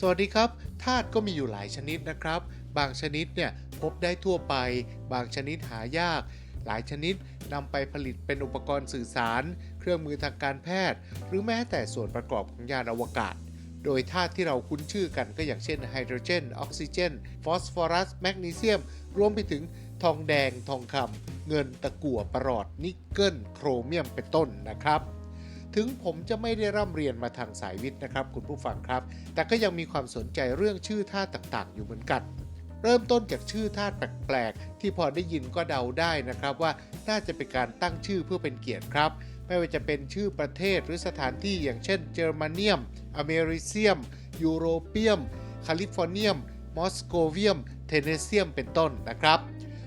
สวัสดีครับธาตุก็มีอยู่หลายชนิดนะครับ บางชนิดเนี่ยพบได้ทั่วไป บางชนิดหายาก หลายชนิดนำไปผลิตเป็นอุปกรณ์สื่อสาร เครื่องมือทางการแพทย์ หรือแม้แต่ส่วนประกอบของยานอวกาศ โดยธาตุที่เราคุ้นชื่อกันก็อย่างเช่นไฮโดรเจน ออกซิเจน ฟอสฟอรัส แมกนีเซียม รวมไปถึงทองแดง ทองคำเงินตะกั่วประหลอด นิกเกิล โครเมียมเป็นต้นนะครับ ถึงผมจะไม่ได้ร่ำเรียนมาทางสายวิทย์นะครับ คุณผู้ฟังครับ แต่ก็ยังมีความสนใจเรื่องชื่อธาต่างๆ อยู่เหมือนกัน เริ่มต้นจากชื่อธาแปลกๆ ที่พอได้ยินก็เดาได้นะครับว่าน่าจะเป็นการตั้งชื่อเพื่อเป็นเกียรติครับ ไม่ว่าจะเป็นชื่อประเทศหรือสถานที่อย่างเช่นเยอร์มาเนียม อเมริเซียม ยูโรเปียม แคลิฟอร์เนียม มอสโกเวียม เทเนเซียม เป็นต้นนะครับ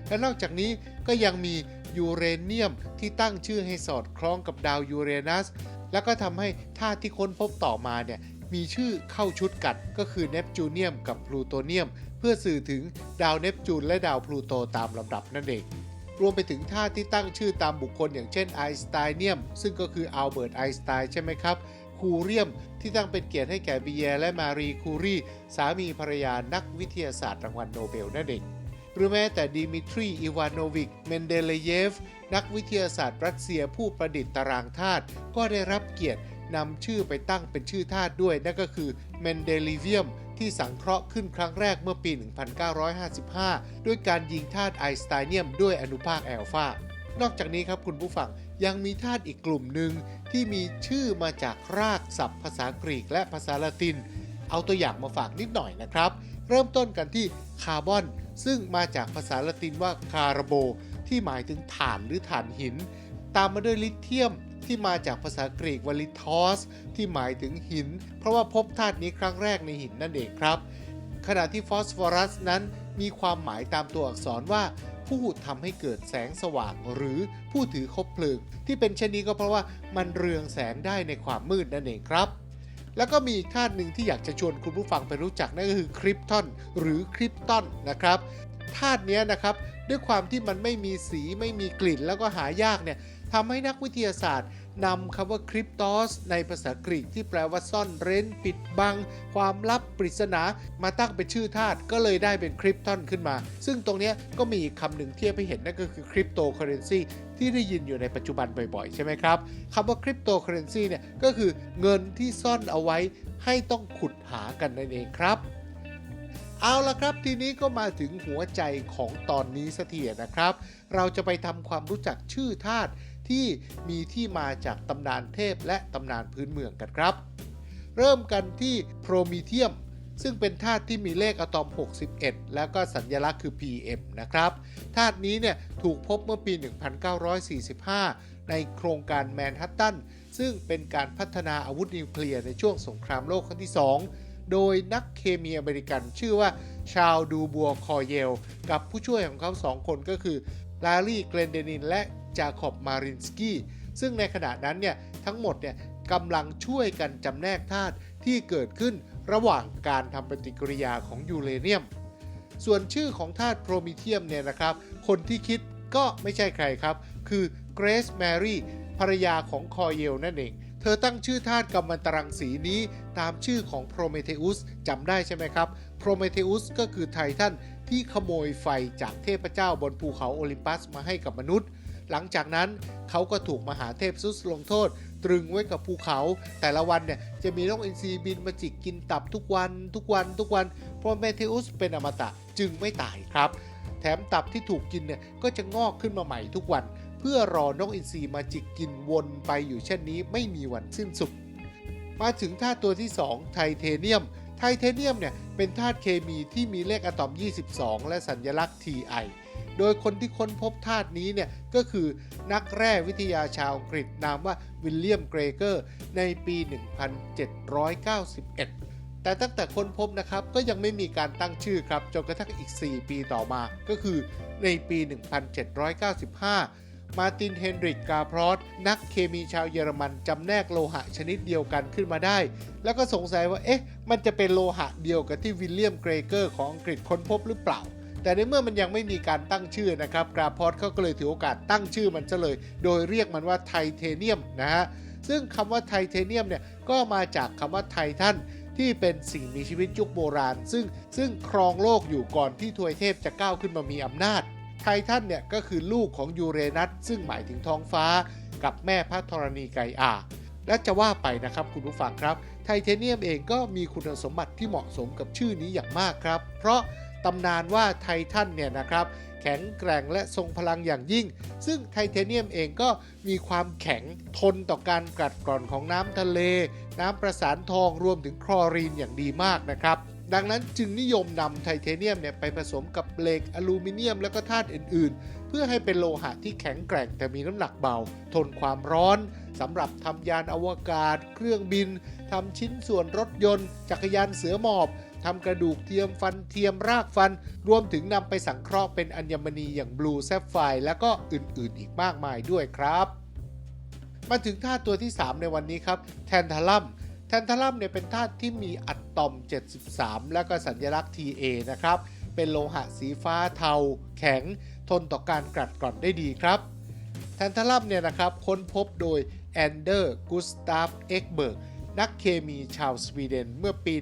และนอกจากนี้ก็ยังมียูเรเนียมที่ตั้งชื่อให้สอดคล้องกับดาวยูเรนัส แล้วก็ทำให้ธาตุที่ค้นพบต่อมาเนี่ยมีชื่อเข้าชุดกันก็คือเนปจูเนียมกับพลูโตเนียม เพื่อสื่อถึงดาวเนปจูนและดาวพลูโตตามลำดับนั่นเอง รวมไปถึงธาตุที่ตั้งชื่อตามบุคคลอย่างเช่นไอน์สไตเนียม ซึ่งก็คืออัลเบิร์ตไอน์สไตน์ใช่ไหมครับคูเรียมที่ตั้งเป็นเกียรติให้แก่บีเยและมารีคูรี สามีภรรยานักวิทยาศาสตร์รางวัลโนเบลนั่นเอง หรือแม้แต่ดิมิทรีอีวานโนวิกเมนเดเลเยฟ นักวิทยาศาสตร์รัสเซียผู้ประดิษฐ์ตารางธาตุก็ได้รับเกียรตินำชื่อไปตั้งเป็นชื่อธาตุด้วย นั่นก็คือเมนเดลิเวียมที่สังเคราะห์ขึ้นครั้งแรกเมื่อปี 1955 ด้วยการยิงธาตุไอสไตเนียมด้วยอนุภาคแอลฟานอกจากนี้ครับคุณผู้ฟังยังมีธาตุอีกกลุ่มหนึ่งที่มีชื่อมาจากรากศัพท์ภาษากรีกและภาษาละติน เอาตัวอย่างมาฝากนิดหน่อยนะครับ เริ่มต้นกันที่คาร์บอน ซึ่งมาจากภาษาละตินว่าคาร์โบ ที่หมายถึงถ่านหรือถ่านหิน ตามมาด้วยลิเธียมที่มาจากภาษากรีกวลิทอส ที่หมายถึงหิน เพราะว่าพบธาตุนี้ครั้งแรกในหินนั่นเองครับ ขณะที่ฟอสฟอรัสนั้นมีความหมายตามตัวอักษรว่าผู้ทำให้เกิดแสงสว่างหรือผู้ถือคบเพลิง ที่เป็นเช่นนี้ก็เพราะว่ามันเรืองแสงได้ในความมืดนั่นเองครับ แล้วก็มีอีกธาตุหนึ่งที่อยากจะชวนคุณผู้ฟังไปรู้จักนั่นก็คือคริปตอนหรือคริปตอนนะครับธาตุนี้นะครับด้วยความที่มันไม่มีสีไม่มีกลิ่นแล้วก็หายากเนี่ยทำให้นักวิทยาศาสตร์ นำคำว่าคริปตอสในภาษากรีกที่แปลว่าซ่อนเร้นปิดบัง ความลับปริศนามาตั้งเป็นชื่อธาตุก็เลยได้เป็นคริปตอนขึ้นมา ซึ่งตรงนี้ก็มีคำหนึ่งเทียบให้เห็นนั่นก็คือคริปโตเคอเรนซีที่ได้ยินอยู่ในปัจจุบันบ่อยๆ ใช่ไหมครับคำว่าคริปโตเคอเรนซีเนี่ยก็คือเงินที่ซ่อนเอาไว้ให้ต้องขุดหากันนั่นเองครับเอาละครับทีนี้ก็มาถึงหัวใจของตอนนี้สักทีนะครับ เราจะไปทำความรู้จักชื่อธาตุ ที่มีที่มาจากตำนานเทพและตำนานพื้นเมืองกันครับ เริ่มกันที่โพรมิเทียมซึ่งเป็นธาตุที่มีเลขอะตอม 61 แล้วก็สัญลักษณ์คือ PM นะครับธาตุนี้เนี่ยถูกพบเมื่อปี 1945 ในโครงการแมนฮัตตัน ซึ่งเป็นการพัฒนาอาวุธนิวเคลียร์ในช่วงสงครามโลกครั้งที่ 2 โดยนักเคมีอเมริกันชื่อว่าชาลดูบัวคอเยล กับผู้ช่วยของเขาสองคนก็คือลารีเกรนเดนินและ จาคอบมารินสกี้ซึ่งในขณะนั้นเนี่ยทั้งหมดเนี่ยกำลังช่วยกันจำแนกธาตุที่เกิดขึ้นระหว่างการทำปฏิกิริยาของยูเรเนียม ส่วนชื่อของธาตุโพรมิเทียมเนี่ยนะครับ คนที่คิดก็ไม่ใช่ใครครับ คือเกรซแมรี่ภรรยาของคอเยลนั่นเอง เธอตั้งชื่อธาตุกัมมันตรังสีนี้ตามชื่อของโพรเมเทอุสจำได้ใช่ไหมครับ โพรเมเทอุสก็คือไททันที่ขโมยไฟจากเทพเจ้าบนภูเขาโอลิมปัสมาให้กับมนุษย์ หลังจากนั้นเขาก็ถูกมหาเทพซุสลงโทษ ตรึงไว้กับภูเขา แต่ละวันเนี่ยจะมีนกอินทรีบินมาจิกกินตับทุกวันทุกวันทุกวันโพราะเมเทอุสเป็นอมตะจึงไม่ตายครับ แถมตับที่ถูกกินเนี่ยก็จะงอกขึ้นมาใหม่ทุกวัน เพื่อรอนกอินทรีมาจิกกินวนไปอยู่เช่นนี้ไม่มีวันสิ้นสุดมาถึงธาตุตัวที่ 2 ไทเทเนียม ไทเทเนียมเนี่ยเป็นธาตุเคมีที่มีเลขอะตอม 22 และสัญลักษณ์ Ti โดยคนที่ค้นพบธาตุนี้เนี่ยก็คือนักแร่วิทยาชาวอังกฤษนามว่าวิลเลียมเกรเกอร์ในปี 1791แต่ตั้งแต่ค้นพบนะครับก็ยังไม่มีการตั้งชื่อครับจนกระทั่งอีก 4 ปีต่อมา ก็คือในปี 1795 มาร์ตินเฮนริกกาพรอสนักเคมีชาวเยอรมันจำแนกโลหะชนิดเดียวกันขึ้นมาได้ แล้วก็สงสัยว่าเอ๊ะมันจะเป็นโลหะเดียวกับที่วิลเลียมเกรเกอร์ของอังกฤษค้นพบหรือเปล่า แต่ในเมื่อมันยังไม่มีการตั้งชื่อนะครับกราพอสเขาก็เลยถือโอกาสตั้งชื่อมันซะเลย โดยเรียกมันว่าไทเทเนียมนะฮะซึ่งคำว่าไทเทเนียมเนี่ยก็มาจากคำว่าไททันที่ที่เป็นสิ่งมีชีวิตยุคโบราณ ซึ่งซึ่งครองโลกอยู่ก่อนที่ทวยเทพจะก้าวขึ้นมามีอำนาจ ไททันเนี่ยก็คือลูกของยูเรนัสซึ่งหมายถึงท้องฟ้า กับแม่พระธรณีไกอาและจะว่าไปนะครับคุณผู้ฟังครับ ไทเทเนียมเองก็มีคุณสมบัติที่เหมาะสมกับชื่อนี้อย่างมากครับ เพราะ ตำนานว่าไททันเนี่ยนะครับแข็งแกร่งและทรงพลังอย่างยิ่ง ซึ่งไทเทเนียมเองก็มีความแข็งทนต่อการกัดกร่อนของน้ำทะเล น้ำประสานทองรวมถึงคลอรีนอย่างดีมากนะครับ ดังนั้นจึงนิยมนำไทเทเนียมเนี่ยไปผสมกับเหล็กอลูมิเนียมและก็ธาตุอื่น ๆ เพื่อให้เป็นโลหะที่แข็งแกร่งแต่มีน้ำหนักเบา ทนความร้อนสำหรับทำยานอวกาศ เครื่องบิน ทำชิ้นส่วนรถยนต์ จักรยานเสือหมอบทำกระดูกเทียมฟันเทียมรากฟัน รวมถึงนำไปสังเคราะห์เป็นอัญมณีอย่างบลูแซฟไฟและก็อื่นๆ อีกมากมายด้วยครับ มาถึงธาตุตัวที่ 3 ในวันนี้ครับ แทนทาลัมแทนทาลัมเนี่ยเป็นธาตุที่มีอะตอม 73 แล้วก็สัญลักษณ์ TA นะครับ เป็นโลหะสีฟ้าเทา แข็ง ทนต่อการกัดกร่อนได้ดีครับ แทนทาลัมเนี่ยนะครับค้นพบโดยแอนเดอร์กุสตาฟเอ็กเบิร์ก นักเคมีชาวสวีเดนเมื่อปี 1802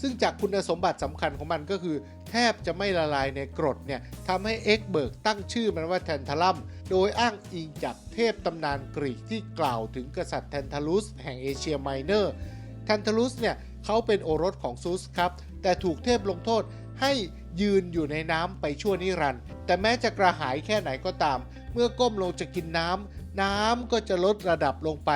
ซึ่งจากคุณสมบัติสำคัญของมันก็คือ แทบจะไม่ละลายในกรดเนี่ยทำให้เอ็กเบิร์กตั้งชื่อมันว่าแทนทาลัม โดยอ้างอิงจากเทพตำนานกรีกที่กล่าวถึงกษัตริย์แทนทาลุสแห่งเอเชียไมเนอร์แทนทาลุสเนี่ยเขาเป็นโอรสของซูสครับ แต่ถูกเทพลงโทษให้ยืนอยู่ในน้ำไปชั่วนิรันดร์แต่แม้จะกระหายแค่ไหนก็ตาม เมื่อก้มลงจะกินน้ำน้ำก็จะลดระดับลงไป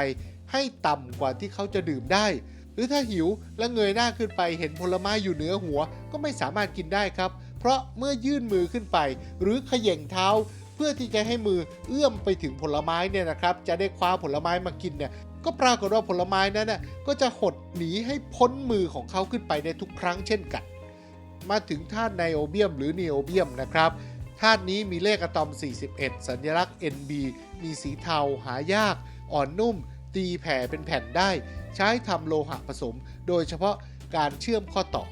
ให้ต่ำกว่าที่เขาจะดื่มได้ หรือถ้าหิวและเงยหน้าขึ้นไปเห็นผลไม้อยู่เหนือหัวก็ไม่สามารถกินได้ครับ เพราะเมื่อยื่นมือขึ้นไป หรือเขย่งเท้า เพื่อที่จะให้มือเอื้อมไปถึงผลไม้เนี่ยนะครับ จะได้คว้าผลไม้มากินเนี่ยก็ปรากฏว่าผลไม้นั้นน่ะก็จะหดหนีให้พ้นมือของเขาขึ้นไปในทุกครั้งเช่นกัน มาถึงธาตุไนโอเบียมหรือนีโอเบียมนะครับธาตุนี้มีเลขอะตอม 41 สัญลักษณ์ NB มีสีเทาหายาก อ่อนนุ่ม ตีแผ่เป็นแผ่นได้ ใช้ทำโลหะผสม โดยเฉพาะการเชื่อมข้อต่อ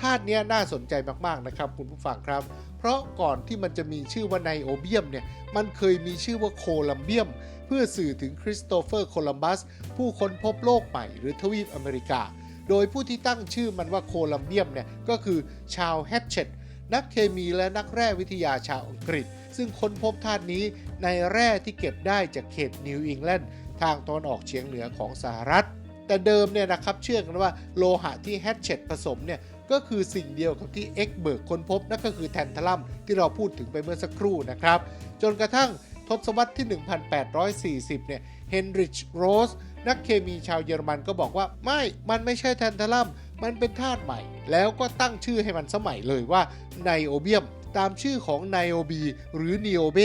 ธาตุนี้น่าสนใจมากๆนะครับคุณผู้ฟังครับ เพราะก่อนที่มันจะมีชื่อว่าไนโอเบียมเนี่ยมันเคยมีชื่อว่าโคลัมเบียม เพื่อสื่อถึงคริสโตเฟอร์โคลัมบัส ผู้ค้นพบโลกใหม่หรือทวีปอเมริกา โดยผู้ที่ตั้งชื่อมันว่าโคลัมเบียมเนี่ยก็คือชาวแฮตเชตนักเคมีและนักแร่วิทยาชาวอังกฤษ ซึ่งค้นพบธาตุนี้ในแร่ที่เก็บได้จากเขตนิวอิงแลนด์ ทางตอนออกเฉียงเหนือของสหรัฐ แต่เดิมเนี่ยนะครับเชื่อกันว่าโลหะที่แฮตเชตผสมเนี่ยก็คือสิ่งเดียวกับที่เอ็กเบิร์กค้นพบนั่นก็คือแทนทาลัมที่เราพูดถึงไปเมื่อสักครู่นะครับ จนกระทั่งทศวรรษที่ 1840 เนี่ยเฮนริชโรสนักเคมีชาวเยอรมันก็บอกว่าไม่ มันไม่ใช่แทนทาลัม มันเป็นธาตุใหม่ แล้วก็ตั้งชื่อให้มันสมัยเลยว่าไนโอเบียม ตามชื่อของไนโอบีหรือนีโอเบ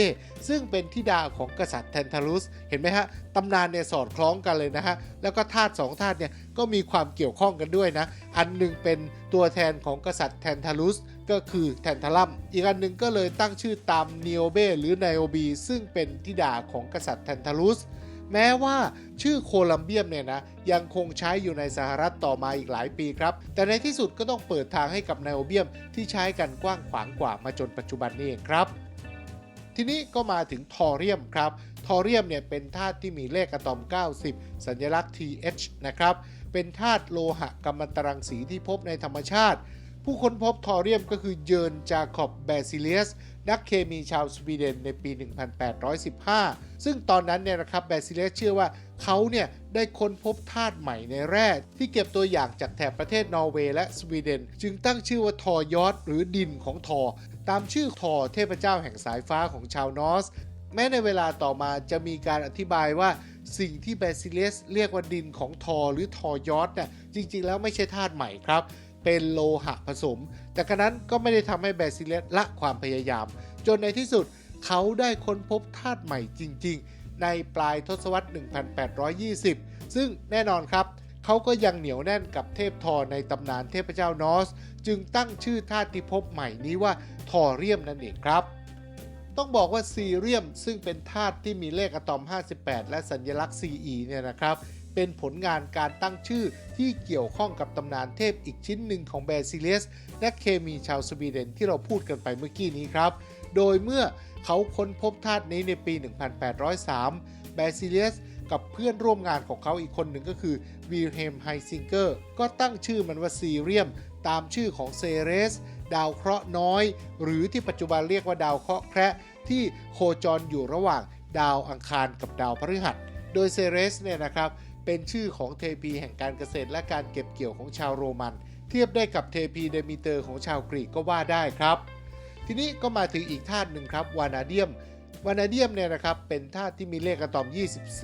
ซึ่งเป็นธิดาของกษัตริย์แทนทาลุส เห็นไหมฮะตำนานเนี่ยสอดคล้องกันเลยนะฮะ แล้วก็ธาตุสองธาตุเนี่ยก็มีความเกี่ยวข้องกันด้วยนะ อันหนึ่งเป็นตัวแทนของกษัตริย์แทนทาลุสก็คือแทนทาลัม อีกอันหนึ่งก็เลยตั้งชื่อตามนีโอเบหรือไนโอบีซึ่งเป็นธิดาของกษัตริย์แทนทาลุส แม้ว่าชื่อโคลัมเบียมเนี่ยนะยังคงใช้อยู่ในสหรัฐต่อมาอีกหลายปีครับ แต่ในที่สุดก็ต้องเปิดทางให้กับไนโอเบียมที่ใช้กันกว้างขวางกว่ามาจนปัจจุบันนี้เองครับ ทีนี้ก็มาถึงทอเรียมครับ ทอเรียมเนี่ยเป็นธาตุที่มีเลขอะตอม 90 สัญลักษณ์ TH นะครับ เป็นธาตุโลหะกัมมันตรังสีที่พบในธรรมชาติ ผู้ค้นพบทอเรียมก็คือเยิร์นจาคอบแบซิเลียส นักเคมีชาวสวีเดนในปี 1815 ซึ่งตอนนั้นเนี่ยนะครับแบซิเลียสเชื่อว่าเขาเนี่ยได้ค้นพบธาตุใหม่ในแร่ที่เก็บตัวอย่างจากแถบประเทศนอร์เวย์และสวีเดน จึงตั้งชื่อว่าทอยอดหรือดินของทอ ตามชื่อทอเทพเจ้าแห่งสายฟ้าของชาวนอส แม้ในเวลาต่อมาจะมีการอธิบายว่าสิ่งที่แบซิเลียสเรียกว่าดินของทอหรือทอยอดเนี่ยจริงๆ แล้วไม่ใช่ธาตุใหม่ครับ เป็นโลหะผสม แต่กระนั้นก็ไม่ได้ทำให้แบซิเลสละความพยายาม จนในที่สุดเขาได้ค้นพบธาตุใหม่จริง ๆ ในปลายทศวรรษ 1820 ซึ่งแน่นอนครับ เขาก็ยังเหนียวแน่นกับเทพทอในตำนานเทพเจ้านอส จึงตั้งชื่อธาตุที่พบใหม่นี้ว่าทอเรียมนั่นเองครับต้องบอกว่าซีเรียมซึ่งเป็นธาตุที่มีเลขอะตอม 58 และสัญลักษณ์ CE เนี่ยนะครับ เป็นผลงานการตั้งชื่อที่เกี่ยวข้องกับตำนานเทพอีกชิ้นหนึ่งของแบซิเลียสและเคมีชาวสวีเดนที่เราพูดกันไปเมื่อกี้นี้ครับ โดยเมื่อเขาค้นพบธาตุนี้ในปี 1803 แบซิเลียสกับเพื่อนร่วมงานของเขาอีกคนหนึ่งก็คือวีลเฮมไฮซิงเกอร์ก็ตั้งชื่อมันว่าซีเรียม ตามชื่อของเซเรส ดาวเคราะห์น้อย หรือที่ปัจจุบันเรียกว่าดาวเคราะห์แคระที่โคจรอยู่ระหว่างดาวอังคารกับดาวพฤหัส โดยเซเรสเนี่ยนะครับ เป็นชื่อของเทพีแห่งการเกษตรและการเก็บเกี่ยวของชาวโรมัน เทียบได้กับเทพีเดมิเตอร์ของชาวกรีกก็ว่าได้ครับ ทีนี้ก็มาถึงอีกธาตุหนึ่งครับวานาเดียมวานาเดียมเนี่ยนะครับเป็นธาตุที่มีเลขอะตอม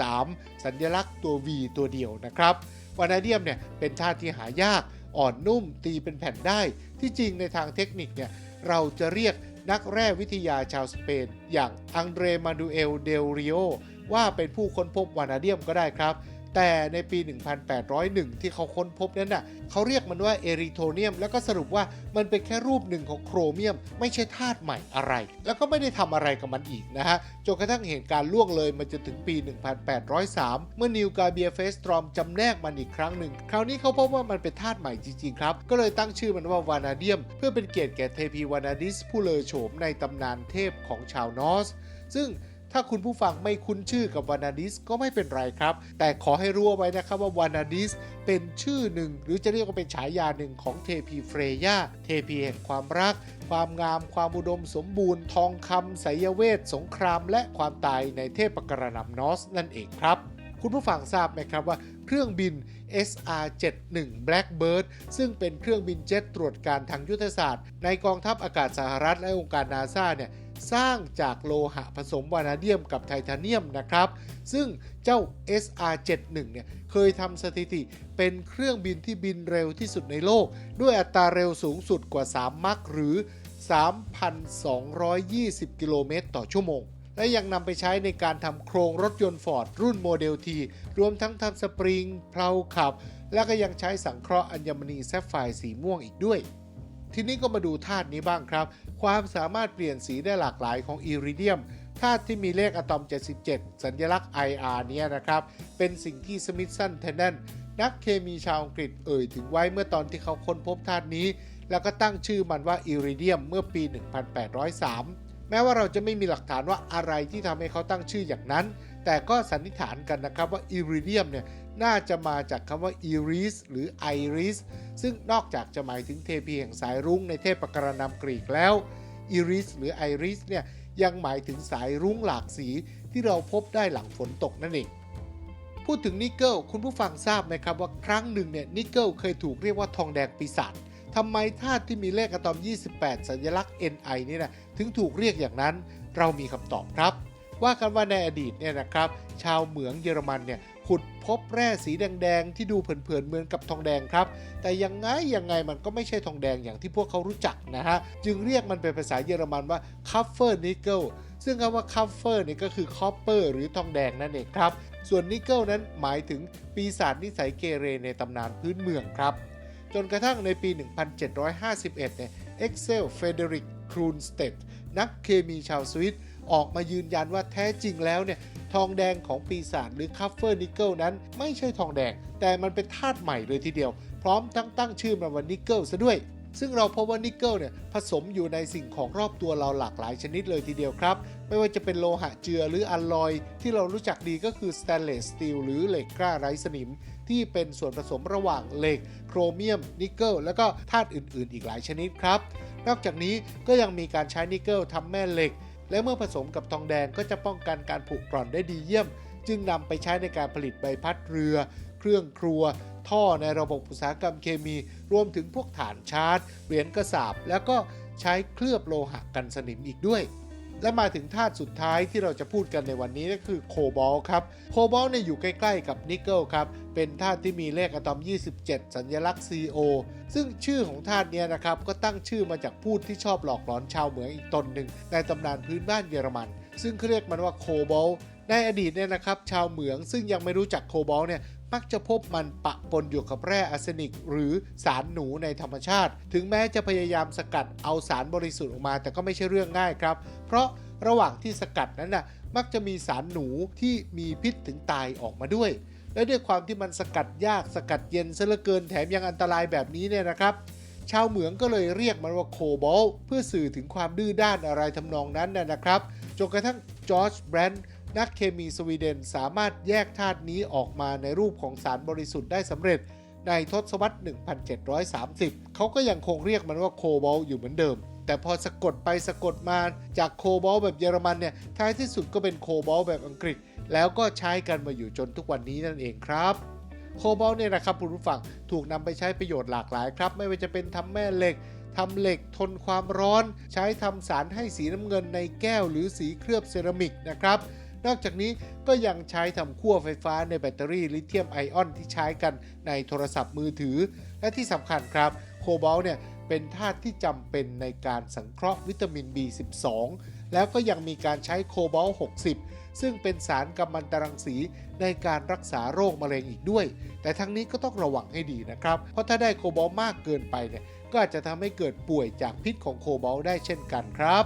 23 สัญลักษณ์ตัว V ตัวเดียวนะครับวานาเดียมเนี่ยเป็นธาตุที่หายากอ่อนนุ่มตีเป็นแผ่นได้ ที่จริงในทางเทคนิคเนี่ยเราจะเรียกนักแร่วิทยาชาวสเปน อย่างอังเดรมานูเอลเดลริโอว่าเป็นผู้ค้นพบวานาเดียมก็ได้ครับ แต่ในปี 1801 ที่เขาค้นพบนั้นน่ะเขาเรียกมันว่าเอริโทเนียม แล้วก็สรุปว่ามันเป็นแค่รูปหนึ่งของโครเมียม ไม่ใช่ธาตุใหม่อะไร แล้วก็ไม่ได้ทำอะไรกับมันอีกนะฮะจนกระทั่งเหตุการณ์ล่วงเลยมาจนถึงปี 1803 เมื่อนิวกาเบียเฟสตรอมจำแนกมันอีกครั้งหนึ่ง คราวนี้เขาพบว่ามันเป็นธาตุใหม่จริงๆครับ ก็เลยตั้งชื่อมันว่าวานาเดียม เพื่อเป็นเกียรติแก่เทพีวานาดิสผู้เลอโฉมในตำนานเทพของชาวนอสซึ่ง ถ้าคุณผู้ฟังไม่คุ้นชื่อกับวานาดิสก็ไม่เป็นไรครับ แต่ขอให้รู้ไว้นะครับว่าวานาดิสเป็นชื่อหนึ่ง หรือจะเรียกว่าเป็นฉายาหนึ่งของเทพีเฟรยาเทพีแห่งความรัก ความงาม ความอุดมสมบูรณ์ ทองคำไสยเวท สงคราม และความตายในเทพกระนำนอสนั่นเองครับคุณผู้ฟังทราบไหมครับว่าเครื่องบิน SR-71 Blackbird ซึ่งเป็นเครื่องบินเจ็ตตรวจการทางยุทธศาสตร์ ในกองทัพอากาศสหรัฐและองค์การนาซาเนี่ย สร้างจากโลหะผสมวานาเดียมกับไทเทเนียมนะครับ ซึ่งเจ้า SR-71 เนี่ยเคยทำสถิติเป็นเครื่องบินที่บินเร็วที่สุดในโลก ด้วยอัตราเร็วสูงสุดกว่า 3 มัคหรือ 3,220 กิโลเมตรต่อชั่วโมงและยังนำไปใช้ในการทำโครงรถยนต์ฟอร์ดรุ่นโมเดลทีรวมทั้งทำสปริงเพลาขับ แล้วก็ยังใช้สังเคราะห์อัญมณีแซฟไฟร์สีม่วงอีกด้วย ทีนี้ก็มาดูธาตุนี้บ้างครับ ความสามารถเปลี่ยนสีได้หลากหลายของอิริเดียมธาตุที่มีเลขอะตอม 77 สัญลักษณ์ IR เนี้ยนะครับ เป็นสิ่งที่สมิธสันเทนเนนนักเคมีชาวอังกฤษเอ่ยถึงไว้เมื่อตอนที่เขาค้นพบธาตุนี้ แล้วก็ตั้งชื่อมันว่าอิริเดียมเมื่อปี 1803 แม้ว่าเราจะไม่มีหลักฐานว่าอะไรที่ทำให้เขาตั้งชื่ออย่างนั้น แต่ก็สันนิษฐานกันนะครับว่าอิริเดียมเนี่ย น่าจะมาจากคำว่าอิริสหรือไอริสซึ่งนอกจากจะหมายถึงเทพีแห่งสายรุ้งในเทพกรณำกรีกแล้วอิริสหรือไอริสเนี่ยยังหมายถึงสายรุ้งหลากสีที่เราพบได้หลังฝนตกนั่นเอง พูดถึงนิกเกิลคุณผู้ฟังทราบไหมครับว่าครั้งหนึ่งเนี่ยนิกเกิลเคยถูกเรียกว่าทองแดงปีศาจทำไมธาตุที่มีเลขอะตอม 28 สัญลักษณ์ Ni นี่นะถึงถูกเรียกอย่างนั้น เรามีคำตอบครับ ว่ากันว่าในอดีตเนี่ยนะครับชาวเหมืองเยอรมันเนี่ย ขุดพบแร่สีแดงๆ ที่ดูเผินๆเหมือนกับทองแดงครับ แต่ยังไงยังไงมันก็ไม่ใช่ทองแดงอย่างที่พวกเขารู้จักนะฮะ จึงเรียกมันเป็นภาษาเยอรมันว่า copper nickel ซึ่งคำว่า copper นี่ก็คือ copper หรือทองแดงนั่นเองครับ ส่วนนิกเกิลนั้นหมายถึงปีศาจนิสัยเกเรในตำนานพื้นเมืองครับ จนกระทั่งในปี 1751 เนี่ยเอ็กเซลเฟเดริกครูนสเตดนักเคมีชาวสวิตออกมายืนยันว่าแท้จริงแล้วเนี่ย ทองแดงของปีศาจหรือคัฟเฟอร์นิกเกิลนั้น ไม่ใช่ทองแดง แต่มันเป็นธาตุใหม่เลยทีเดียว พร้อมทั้งตั้งชื่อมันว่านิกเกิลซะด้วยซึ่งเราพบว่านิกเกิลเนี่ยผสมอยู่ในสิ่งของรอบตัวเราหลากหลายชนิดเลยทีเดียวครับ ไม่ว่าจะเป็นโลหะเจือหรืออัลลอย ที่เรารู้จักดีก็คือสแตนเลสสตีลหรือเหล็กกล้าไร้สนิม ที่เป็นส่วนผสมระหว่างเหล็ก โครเมียม นิกเกิลแล้วก็ธาตุอื่นๆ อีกหลายชนิดครับ นอกจากนี้ก็ยังมีการใช้นิกเกิลทำแม่เหล็ก และเมื่อผสมกับทองแดงก็จะป้องกันการผุกร่อนได้ดีเยี่ยม จึงนำไปใช้ในการผลิตใบพัดเรือ เครื่องครัว ท่อในระบบอุตสาหกรรมเคมี รวมถึงพวกฐานชาร์จ เหรียญกระสาบ แล้วก็ใช้เคลือบโลหะกันสนิมอีกด้วย และมาถึงธาตุสุดท้ายที่เราจะพูดกันในวันนี้ก็คือโคบอลครับ โคบอลเนี่ยอยู่ใกล้ๆกับนิกเกิลครับ เป็นธาตุที่มีเลขอะตอม 27 สัญลักษณ์ CO ซึ่งชื่อของธาตุเนี้ยนะครับ ก็ตั้งชื่อมาจากพูดที่ชอบหลอกหลอนชาวเหมืองอีกตนหนึ่งในตำนานพื้นบ้านเยอรมัน ซึ่งเขาเรียกมันว่าโคบอลในอดีตเนี่ยนะครับชาวเหมืองซึ่งยังไม่รู้จักโคบอลเนี่ย มักจะพบมันปะปนอยู่กับแร่อาร์เซนิก หรือสารหนูในธรรมชาติ ถึงแม้จะพยายามสกัดเอาสารบริสุทธิ์ออกมา แต่ก็ไม่ใช่เรื่องง่ายครับ เพราะระหว่างที่สกัดนั้นน่ะมักจะมีสารหนูที่มีพิษถึงตายออกมาด้วย และด้วยความที่มันสกัดยากสกัดเย็นซะเหลือเกินแถมยังอันตรายแบบนี้เนี่ยนะครับ ชาวเหมืองก็เลยเรียกมันว่าโคบอลเพื่อสื่อถึงความดื้อด้านอะไรทำนองนั้นนะนะครับจนกระทั่งจอร์จแบรนด์ นักเคมีสวีเดนสามารถแยกธาตุนี้ออกมาในรูปของสารบริสุทธิ์ได้สำเร็จในทศวรรษ 1730 เขาก็ยังคงเรียกมันว่าโคบอลอยู่เหมือนเดิม แต่พอสะกดไปสะกดมาจากโคบอลแบบเยอรมันเนี่ย ท้ายที่สุดก็เป็นโคบอลแบบอังกฤษ แล้วก็ใช้กันมาอยู่จนทุกวันนี้นั่นเองครับ โคบอลเนี่ยนะครับคุณผู้ฟังถูกนำไปใช้ประโยชน์หลากหลายครับ ไม่ว่าจะเป็นทำแม่เหล็กทำเหล็กทนความร้อน ใช้ทำสารให้สีน้ำเงินในแก้วหรือสีเคลือบเซรามิกนะครับ นอกจากนี้ก็ยังใช้ทำขั้วไฟฟ้าในแบตเตอรี่ลิเธียมไอออนที่ใช้กันในโทรศัพท์มือถือ และที่สำคัญครับ โคบอลต์เนี่ยเป็นธาตุที่จำเป็นในการสังเคราะห์วิตามิน B12 แล้วก็ยังมีการใช้โคบอลต์60 ซึ่งเป็นสารกัมมันตรังสีในการรักษาโรคมะเร็งอีกด้วย แต่ทั้งนี้ก็ต้องระวังให้ดีนะครับ เพราะถ้าได้โคบอลต์มากเกินไปเนี่ยก็อาจจะทำให้เกิดป่วยจากพิษของโคบอลต์ได้เช่นกันครับ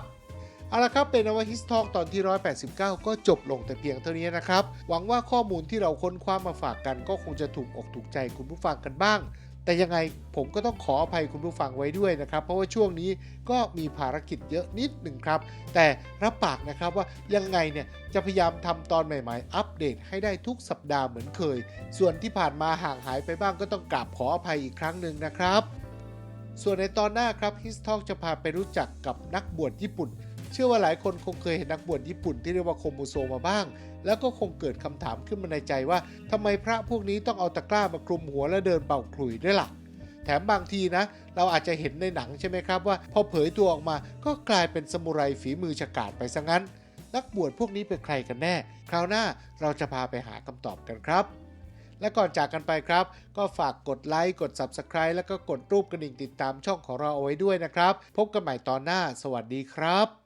เอาละครับ เป็นอวฮิสทอกตอนที่ 189 ก็จบลงแต่เพียงเท่านี้นะครับ หวังว่าข้อมูลที่เราค้นคว้ามาฝากกัน ก็คงจะถูกอกถูกใจคุณผู้ฟังกันบ้าง แต่ยังไงผมก็ต้องขออภัยคุณผู้ฟังไว้ด้วยนะครับ เพราะว่าช่วงนี้ก็มีภารกิจเยอะนิดหนึ่งครับ แต่รับปากนะครับว่ายังไงเนี่ยจะพยายามทำตอนใหม่ๆ อัปเดตให้ได้ทุกสัปดาห์เหมือนเคย ส่วนที่ผ่านมาห่างหายไปบ้างก็ต้องกราบขออภัยอีกครั้งหนึ่งนะครับ ส่วนในตอนหน้าครับฮิสทอกจะพาไปรู้จักกับนักบวชญี่ปุ่น เชื่อว่าหลายคนคงเคยเห็นนักบวชญี่ปุ่นที่เรียกว่าโคมูโซมาบ้าง แล้วก็คงเกิดคำถามขึ้นมาในใจว่าทำไมพระพวกนี้ต้องเอาตะกร้ามาคลุมหัวและเดินเป่าขลุ่ยด้วยล่ะ แถมบางทีนะ เราอาจจะเห็นในหนังใช่ไหมครับว่า พอเผยตัวออกมาก็กลายเป็นสมุไรฝีมือฉกาจไปซะงั้น นักบวชพวกนี้เป็นใครกันแน่ คราวหน้าเราจะพาไปหาคำตอบกันครับและก่อนจากกันไปครับ ก็ฝากกดไลค์กด Subscribe แล้วก็กดรูปกระดิ่งติดตามช่องของเราเอาไว้ด้วยนะครับ พบกันใหม่ตอนหน้า สวัสดีครับ